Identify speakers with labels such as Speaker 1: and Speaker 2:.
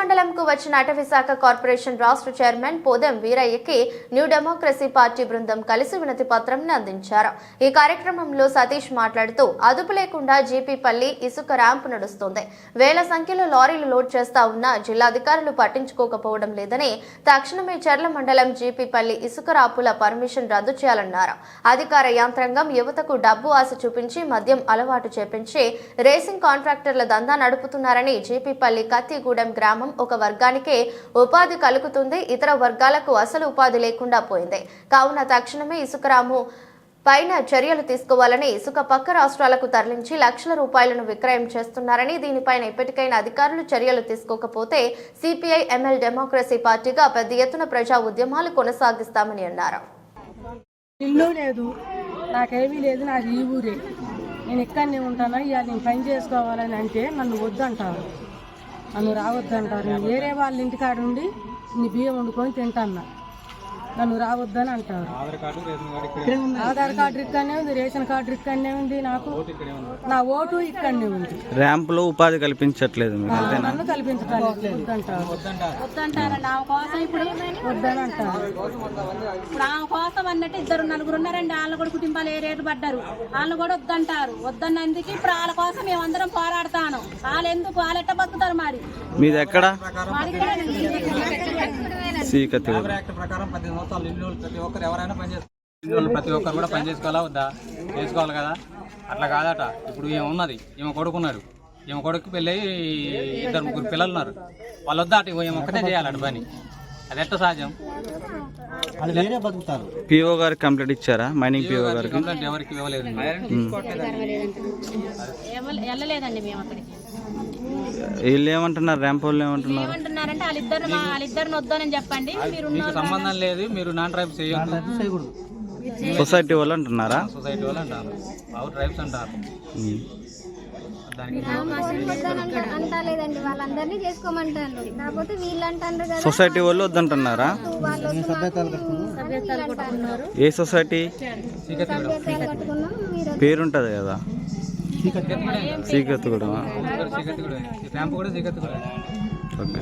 Speaker 1: మండలంకు వచ్చిన అటవీశాఖ కార్పొరేషన్ రాష్ట్ర చైర్మన్ పోదెం వీరయ్యకి న్యూ డెమోక్రసీ పార్టీ బృందం కలిసి వినతి పత్రం అందించారు. ఈ కార్యక్రమంలో సతీష్ మాట్లాడుతూ అదుపు లేకుండా జీపీపల్లి ఇసుక ర్యాంప్ నడుస్తోంది. వేల సంఖ్యలో లారీలు లోడ్ చేస్తా ఉన్నా జిల్లాధికారులు పట్టించుకోకపోవడం లేదని తక్షణమే చర్ల మండలం జీపీపల్లి ఇసుక రాపుల పర్మిషన్ రద్దు చేయాలన్నారు. అధికార యంత్రాంగం యువతకు డబ్బు ఆశ చూపించి మద్యం అలవాటు చేపించి రేసింగ్ కాంట్రాక్టర్ల దందా నడుపుతున్నారని జీపీపల్లి కత్తిగూడెం గ్రామం ఒక వర్గానికే ఉపాధి కలుగుతుంది. ఇతర వర్గాలకు అసలు ఉపాధి లేకుండా పోయింది. కావున తక్షణమే ఇసుకరాము పైన చర్యలు తీసుకోవాలని ఇసుక పక్క రాష్ట్రాలకు తరలించి లక్షల రూపాయలను విక్రయం చేస్తున్నారని దీనిపైన ఇప్పటికైనా అధికారులు చర్యలు తీసుకోకపోతే సిపిఐ ఎంఎల్ డెమోక్రసీ పార్టీగా పెద్ద ఎత్తున ప్రజా ఉద్యమాలు కొనసాగిస్తామని అన్నారు.
Speaker 2: ఇల్లు లేదు. నాకేమీ లేదు. నాకు ఈ ఊరే. నేను ఇక్కడనే ఉంటాను? ఇవాళ నేను పని చేసుకోవాలని అంటే నన్ను వద్దంటారు. నన్ను రావద్దంటారు. నేను వేరే వాళ్ళ ఇంటికాడ ఉండి నీ బియ్యం వండుకొని తింటాన్నా నన్ను రావద్దని అంటారు. ఆధార్ కార్డు ఇక్కడనే ఉంది రేషన్ కార్డు ఇక్కడనే ఉంది నాకు. నా ఓటు ఇక్కడనే ఉంది.
Speaker 3: ర్యాంపులో ఉపాధి కల్పించట్లేదు
Speaker 2: నన్ను కల్పించడానికి వద్దంటారు.
Speaker 4: వద్దంటారండి ఆమె కోసం ఇప్పుడు
Speaker 2: వద్దని అంటారు
Speaker 4: ఇప్పుడు ఆమె కోసం అన్నట్టు ఇద్దరు నలుగురు ఉన్నారండి. వాళ్ళు కూడా కుటుంబాలు ఏ రేటు పడ్డారు? వాళ్ళు కూడా వద్దంటారు. వద్దన్నందుకు ఇప్పుడు వాళ్ళ కోసం మేమందరం పోరాడతాను. వాళ్ళు ఎందుకు వాళ్ళు ఎట్ట బతుకుతారు మరి?
Speaker 3: మీది ఎక్కడ?
Speaker 5: లేబర్ యాక్ట్ ప్రకారం పద్దెనిమిది సంవత్సరాలు ఇల్లు వాళ్ళు ప్రతి ఒక్కరు ఎవరైనా ప్రతి ఒక్కరు కూడా పని చేసుకోవాలా వద్దా? చేసుకోవాలి కదా? అట్లా కాదట. ఇప్పుడు ఈమె ఉన్నది. ఈమె కొడుకున్నాడు ఈమె కొడుకు పెళ్ళి ఇద్దరు ముగ్గురు పిల్లలు ఉన్నారు వాళ్ళు వద్దా? అటు ఈమె ఒక్కటే చేయాలట పని. అది ఎట్ట సహజం
Speaker 3: పిఓ గారికి కంప్లీట్ ఇచ్చారా? మైనింగ్ పిఓ గారికి
Speaker 5: కంప్లైంట్ ఎవరికి ఇవ్వలేదు
Speaker 4: ఎవ- వెళ్ళలేదండి మేము అక్కడికి.
Speaker 3: వీళ్ళు ఏమంటున్నారు ర్యాంప్ వాళ్ళు ఏమంటున్నారు?
Speaker 4: ఏమంటున్నారంటే వాళ్ళిద్దరిని మా వాళ్ళిద్దరిని వద్దనని చెప్పండి. మీరు
Speaker 5: మీకు సంబంధం లేదు మీరు నాన్ ట్రైబ్స్ చేయొద్దు.
Speaker 3: సొసైటీ వాళ్ళు అంటున్నారా?
Speaker 5: సొసైటీ వాళ్ళు అంటారు. అవుట్ ట్రైబ్స్ అంటారు.
Speaker 3: ఉమ్.
Speaker 5: దానికి
Speaker 6: అంటలేదండి. వాళ్ళందరినీ చేసుకోమంటారు. కాకపోతే వీళ్ళు అంటారు కదా.
Speaker 3: సొసైటీ వాళ్ళు వద్దంటున్నారా? ఏ సొసైటీ? పేరుంటది కదా.
Speaker 5: సీకత్తి కూడా
Speaker 3: ఓకే.